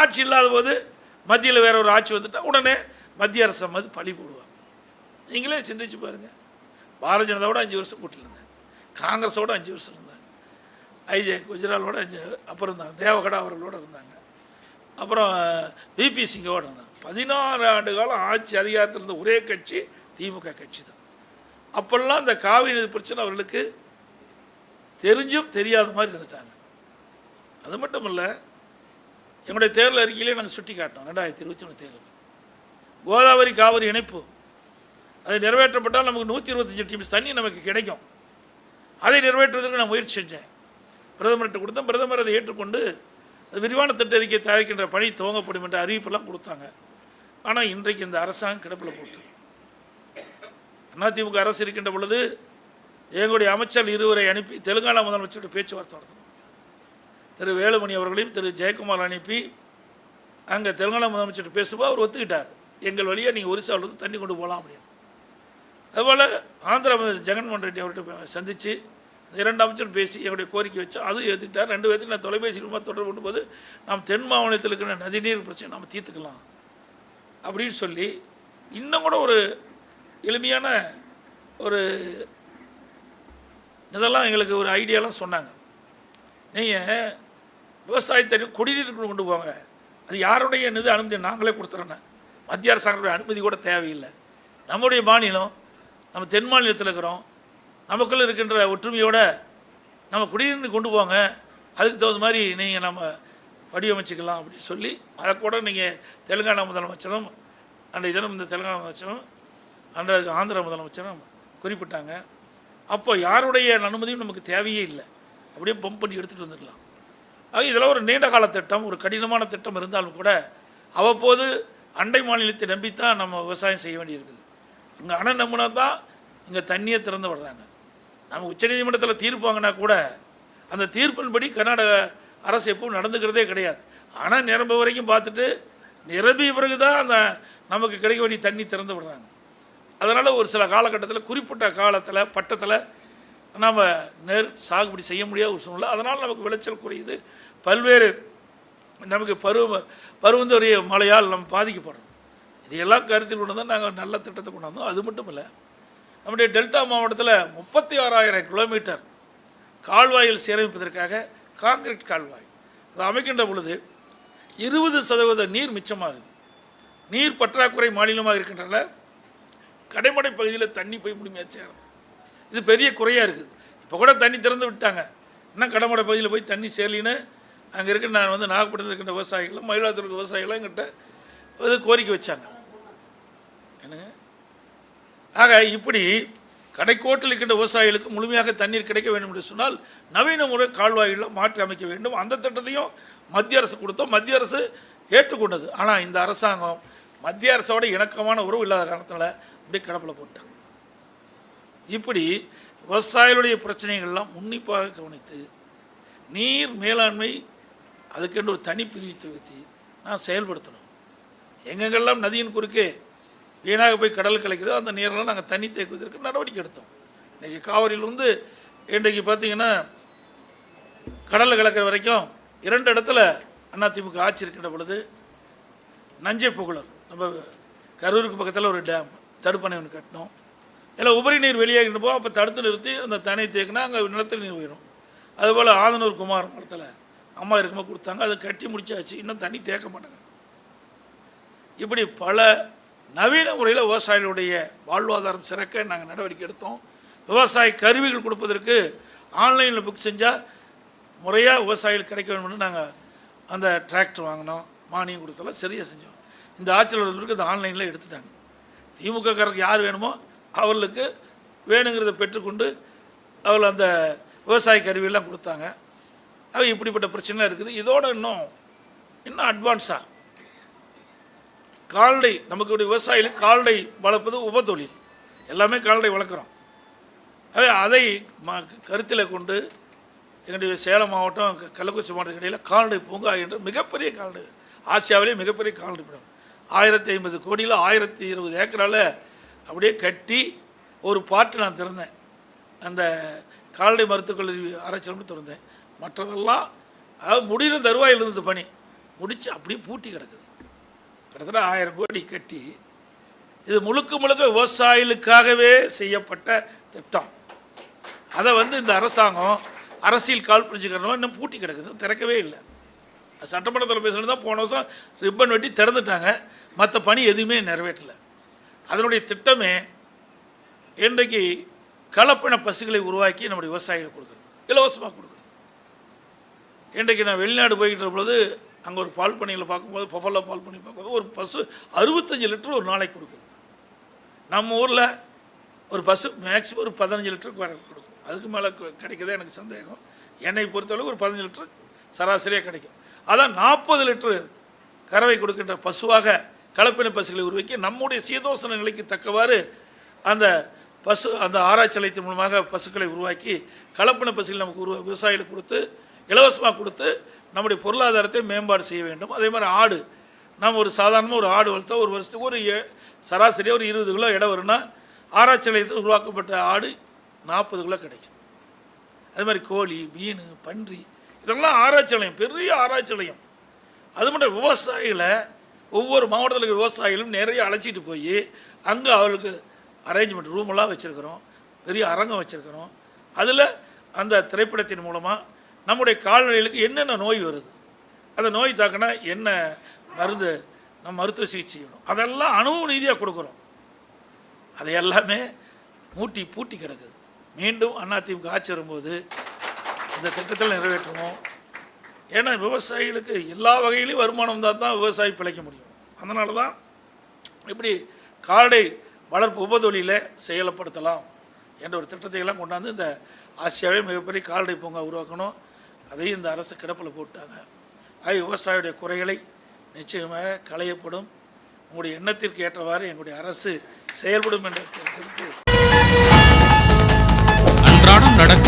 ஆட்சி இல்லாத போது மத்தியில் வேற ஒரு ஆட்சி வந்துட்டால் உடனே மத்திய அரசு வந்து பழி போடுவாங்க. நீங்களே சிந்திச்சு பாருங்கள் பாரதிய ஜனதாவோட அஞ்சு வருஷம் கூட்டில் இருந்தாங்க. காங்கிரஸோட அஞ்சு வருஷம் இருந்தாங்க. ஐஜே குஜராலோட அஞ்சு அப்புறம் இருந்தாங்க. தேவகடா அவர்களோட இருந்தாங்க. அப்புறம் விபி சிங்கோட இருந்தாங்க. பதினாறு ஆண்டு காலம் ஆட்சி அதிகாரத்தில் இருந்த ஒரே கட்சி திமுக கட்சி தான். அப்போல்லாம் இந்த காவிரி பிரச்சனை அவர்களுக்கு தெரிஞ்சும் தெரியாத மாதிரி இருந்துட்டாங்க. அது மட்டும் இல்லை எங்களுடைய தேர்தல் அறிக்கையிலே நாங்கள் சுட்டி காட்டினோம் ரெண்டாயிரத்தி இருபத்தி ஒன்று தேர்தல். கோதாவரி காவிரி இணைப்பு. அது நிறைவேற்றப்பட்டால் நமக்கு நூற்றி இருபத்தஞ்சு டிஎம்ஸ் தண்ணி நமக்கு கிடைக்கும். அதை நிறைவேற்றுவதற்கு நான் முயற்சி செஞ்சேன். பிரதமர்கிட்ட கொடுத்தேன். பிரதமர் அதை ஏற்றுக்கொண்டு அது விரிவான திட்ட அறிக்கை தயாரிக்கின்ற பணி துவங்கப்படும் என்ற அறிவிப்பெல்லாம் கொடுத்தாங்க. ஆனால் இன்றைக்கு இந்த அரசாங்கம் கிடப்பில் போட்டு. அதிமுக அரசு இருக்கின்ற பொழுது எங்களுடைய அமைச்சர் இருவரை அனுப்பி தெலுங்கானா முதலமைச்சர்கிட்ட பேச்சுவார்த்தை நடத்தணும். திரு வேலுமணி அவர்களையும் திரு ஜெயக்குமார் அனுப்பி அங்கே தெலுங்கானா முதலமைச்சர் பேசும்போது அவர் ஒத்துக்கிட்டார். எங்கள் வழியாக நீங்கள் ஒரிசாவிலிருந்து தண்ணி கொண்டு போகலாம் அப்படின்னு. அதுபோல் ஆந்திர முதலமைச்சர் ஜெகன்மோகன் ரெட்டி அவர்கிட்ட சந்தித்து இரண்டு அமைச்சர் பேசி என்னுடைய கோரிக்கை வச்சு அது ஏற்றுக்கிட்டார் ரெண்டு பேர்த்துக்கு நான் தொலைபேசி மூலமாக தொடர்பு கொண்டும்போது நாம் தென் மாவட்டத்தில் இருக்கிற நதிநீர் பிரச்சனை நம்ம தீர்த்துக்கலாம் அப்படின்னு சொல்லி இன்னும் கூட ஒரு எளிமையான ஒரு இதெல்லாம் எங்களுக்கு ஒரு ஐடியாலாம் சொன்னாங்க. நீங்கள் விவசாயத்தை குடிநீர் கொண்டு போவாங்க. அது யாருடைய நிதி அனுமதி? நாங்களே கொடுத்துறோன்னு மத்திய அரசாங்கத்துடைய அனுமதி கூட தேவையில்லை. நம்முடைய மாநிலம் நம்ம தென் மாநிலத்தில் இருக்கிறோம். நமக்குள்ள இருக்கின்ற ஒற்றுமையோடு நம்ம குடிநீர் கொண்டு போங்க. அதுக்கு தகுந்த மாதிரி நீங்கள் நம்ம வடிவமைச்சிக்கலாம் அப்படின்னு சொல்லி அதை கூட நீங்கள் தெலுங்கானா முதலமைச்சரும் அன்றைய தினம் இந்த தெலுங்கானா முதலமைச்சரும் அன்றைய ஆந்திர முதலமைச்சரும் குறிப்பிட்டாங்க. அப்போ யாருடைய அனுமதியும் நமக்கு தேவையே இல்லை. அப்படியே பம்ப் பண்ணி எடுத்துகிட்டு வந்துடலாம். இதில் இதெல்லாம் ஒரு நீண்ட கால திட்டம் ஒரு கடினமான திட்டம் இருந்தாலும் கூட அவ்வப்போது அண்டை மாநிலத்தை நம்பித்தான் நம்ம விவசாயம் செய்ய வேண்டியிருக்குது. இங்கே அணை நம்பினா தான் இங்கே தண்ணியை திறந்து விடுறாங்க. நம்ம உச்சநீதிமன்றத்தில் தீர்ப்பு வாங்கினா கூட அந்த தீர்ப்பின்படி கர்நாடக அரசு எப்பவும் நடந்துக்கிறதே கிடையாது. அணை நிரம்ப வரைக்கும் பார்த்துட்டு நிரம்பிய பிறகு தான் அந்த நமக்கு கிடைக்க வேண்டிய தண்ணி திறந்து விடுறாங்க. அதனால் ஒரு சில காலகட்டத்தில் குறிப்பிட்ட காலத்தில் பட்டத்தில் நாம் நெல் சாகுபடி செய்ய முடியாத ஒரு சூழ்நிலை. அதனால் நமக்கு விளைச்சல் குறையுது. பல்வேறு நமக்கு பருவ பருவந்தொரிய மழையால் நம்ம பாதிக்கப்படுறோம். இதையெல்லாம் கருத்தில் கொண்டு தான் நாங்கள் நல்ல திட்டத்தை கொண்டு வந்தோம். அது மட்டும் இல்லை நம்முடைய டெல்டா மாவட்டத்தில் முப்பத்தி ஆறாயிரம் கிலோமீட்டர் கால்வாயில் சீரமைப்பதற்காக காங்கிரீட் கால்வாய். அதை அமைக்கின்ற பொழுது இருபது சதவீத நீர் மிச்சமாகுது. நீர் பற்றாக்குறை மாநிலமாக இருக்கின்றன. கடைமடை பகுதியில் தண்ணி போய் முடிமையாக சேரும் இது பெரிய குறையாக இருக்குது இப்போ கூட தண்ணி திறந்து விட்டாங்க. இன்னும் கடமடை பகுதியில் போய் தண்ணி சேரலின்னு அங்கே இருக்க நான் வந்து நாகப்பட்டினத்தில் இருக்கின்ற விவசாயிகளும் மயிலாடுதுறை விவசாயிகளும் எங்கிட்ட இது கோரிக்கை வச்சாங்க. என்னங்க? ஆக இப்படி கடைக்கோட்டில் இருக்கின்ற விவசாயிகளுக்கு முழுமையாக தண்ணீர் கிடைக்க வேண்டும் என்று சொன்னால் நவீன முறை கால்வாய்களில் மாற்றி அமைக்க வேண்டும். அந்த திட்டத்தையும் மத்திய அரசு கொடுத்தோம். மத்திய அரசு ஏற்றுக்கொண்டது. ஆனால் இந்த அரசாங்கம் மத்திய அரசோட இணக்கமான உறவு இல்லாத காரணத்தில் அப்படியே கிடப்பில் போட்டாங்க இப்படி விவசாயிகளுடைய பிரச்சனைகள்லாம் உன்னிப்பாக கவனித்து நீர் மேலாண்மை அதுக்கென்று ஒரு தனி பிரிவு தொகுத்தி நான் செயல்படுத்தணும். எங்கெங்கெல்லாம் நதியின் குறுக்கே வீணாக போய் கடல் கலைக்கிறதோ அந்த நீரெல்லாம் நாங்கள் தண்ணி தேக்குவதற்கு நடவடிக்கை எடுத்தோம். இன்றைக்கி காவிரியிலிருந்து இன்றைக்கு பார்த்தீங்கன்னா கடலில் கலக்கிற வரைக்கும் இரண்டு இடத்துல அதிமுக ஆட்சி இருக்கின்ற பொழுது நஞ்சை புகழர் நம்ம கரூருக்கு பக்கத்தில் ஒரு டேம் தடுப்பணை ஒன்று கட்டினோம். இல்லை உபரி நீர் வெளியாகிட்டு போ அப்போ தடுத்து நிறுத்தி அந்த தண்ணி தேக்கினா அங்கே நிலத்தடி நீர் போயிடும் அதுபோல் ஆதனூர் குமார் மரத்தில் அம்மா இருக்கும்போது கொடுத்தாங்க அதை கட்டி முடிச்சாச்சு. இன்னும் தண்ணி தேக்க மாட்டாங்க இப்படி பல நவீன முறையில் விவசாயிகளுடைய வாழ்வாதாரம் சிறக்க நாங்கள் நடவடிக்கை எடுத்தோம். விவசாய கருவிகள் கொடுப்பதற்கு ஆன்லைனில் புக் செஞ்சால் முறையாக விவசாயிகள் கிடைக்க வேணும்னு நாங்கள் அந்த டிராக்டர் வாங்கினோம் மானியம் கொடுத்தலாம் சரியாக செஞ்சோம். இந்த ஆட்சியில் உள்ளவர்களுக்கு அதை ஆன்லைனில் எடுத்துட்டாங்க. திமுக காரருக்கு யார் வேணுமோ அவர்களுக்கு வேணுங்கிறத பெற்றுக்கொண்டு அவர்கள் அந்த விவசாய கருவியெல்லாம் கொடுத்தாங்க. அவ இப்படிப்பட்ட பிரச்சனை இருக்குது. இதோட இன்னும் இன்னும் அட்வான்ஸாக கால்நடை நமக்கு விவசாயிகளுக்கு கால்நடை வளர்ப்பது உபத்தொழில் எல்லாமே கால்நடை வளர்க்குறோம். ஆகவே அதை ம கருத்தில் கொண்டு எங்களுடைய சேலம் மாவட்டம் க- கள்ளக்குறிச்சி மாவட்டத்துக்கு இடையில் கால்நடை பூங்கா என்று மிகப்பெரிய கால்நடை ஆசியாவிலே மிகப்பெரிய கால்நடை படம். ஆயிரத்தி ஐம்பது கோடியில் ஆயிரத்தி இருபது ஏக்கரால் அப்படியே கட்டி ஒரு பாட்டு நான் திறந்தேன். அந்த கால்நடை மருத்துவக் கல்லூரி ஆராய்ச்சி திறந்தேன். மற்றதெல்லாம் அதாவது முடிகிற தருவாயில் இருந்தது பணி. முடித்து அப்படியே பூட்டி கிடக்குது. கிட்டத்தட்ட ஆயிரம் கோடி கட்டி இது முழுக்க முழுக்க விவசாயிகளுக்காகவே செய்யப்பட்ட திட்டம். அதை வந்து இந்த அரசாங்கம் அரசியல் கால் பிடிச்சிக்கிறனோ இன்னும் பூட்டி கிடக்குது. திறக்கவே இல்லை. சட்டமன்றத்தில் பேசணும் தான் போன வருஷம் ரிப்பன் வெட்டி திறந்துட்டாங்க. மற்ற பணி எதுவுமே நிறைவேற்றலை. அதனுடைய திட்டமே இன்றைக்கு கலப்பின பசுகளை உருவாக்கி நம்முடைய விவசாயிகள் கொடுக்குறது. இலவசமாக கொடுக்குறது. இன்றைக்கு நான் வெளிநாடு போய்கிட்ட பொழுது அங்கே ஒரு பால் பண்ணையில் பார்க்கும்போது பஃபல்லோ பால் பண்ணி பார்க்கும்போது ஒரு பசு அறுபத்தஞ்சு லிட்டர் ஒரு நாளைக்கு கொடுக்குது நம்ம ஊரில் ஒரு பஸ்ஸு மேக்ஸிமம் ஒரு பதினஞ்சு லிட்டருக்கு வர கொடுக்கும். அதுக்கு மேலே கிடைக்குதே எனக்கு சந்தேகம். என்னை பொறுத்தளவு ஒரு பதினஞ்சு லிட்டர் சராசரியாக கிடைக்கும். அதான் நாற்பது லிட்டரு கறவை கொடுக்கின்ற பசுவாக கலப்பின பசுகளை உருவாக்கி நம்முடைய சீதோசன நிலைக்கு தக்கவாறு அந்த பசு அந்த ஆராய்ச்சி நிலையத்தின் மூலமாக பசுக்களை உருவாக்கி கலப்பின பசுகளை நமக்கு உருவா விவசாயிகளுக்கு கொடுத்து இலவசமாக கொடுத்து நம்முடைய பொருளாதாரத்தை மேம்பாடு செய்ய வேண்டும். அதே மாதிரி ஆடு. நம்ம ஒரு சாதாரணமாக ஒரு ஆடு வளர்த்தா ஒரு வருஷத்துக்கு ஒரு ஏ- சராசரியாக ஒரு இருபது கிலோ இடம் வரும்னா ஆராய்ச்சி நிலையத்தில் உருவாக்கப்பட்ட ஆடு நாற்பது கிலோ கிடைக்கும். அதே மாதிரி கோழி மீன் பன்றி இதெல்லாம் ஆராய்ச்சி நிலையம் பெரிய ஆராய்ச்சி நிலையம் அது மட்டும் விவசாயிகளை ஒவ்வொரு மாவட்டத்தில் விவசாயிகளும் நிறைய அழைச்சிட்டு போய் அங்கே அவளுக்கு அரேஞ்ச்மெண்ட் ரூமெல்லாம் வச்சுருக்கிறோம். பெரிய அரங்கம் வச்சுருக்கிறோம். அதில் அந்த திரைப்படத்தின் மூலமாக நம்முடைய கால்நடைகளுக்கு என்னென்ன நோய் வருது? அந்த நோய் தாக்கினா என்ன மருந்து நம்ம மருத்துவ சிகிச்சை செய்யணும். அதெல்லாம் அனுபவ ரீதியாக கொடுக்குறோம். அதை எல்லாமே மூட்டி பூட்டி கிடக்குது. மீண்டும் அதிமுக ஆட்சி வரும்போது இந்த திட்டத்தில் நிறைவேற்றுவோம். ஏன்னா விவசாயிகளுக்கு எல்லா வகையிலையும் வருமானம் இருந்தால் தான் விவசாயி பிழைக்க முடியும். அதனால தான் இப்படி கால்நடை வளர்ப்பு உபதொழியில் செயல்படுத்தலாம் என்ற ஒரு திட்டத்தை எல்லாம் கொண்டாந்து இந்த ஆசியாவே மிகப்பெரிய கால்நடை பூங்கா உருவாக்கணும். அதையும் இந்த அரசு கிடப்பில் போட்டாங்க. ஆக விவசாயியுடைய குறைகளை நிச்சயமாக களையப்படும். உங்களுடைய எண்ணத்திற்கு ஏற்றவாறு எங்களுடைய அரசு செயல்படும் என்ற அன்றாடம் நடக்கும்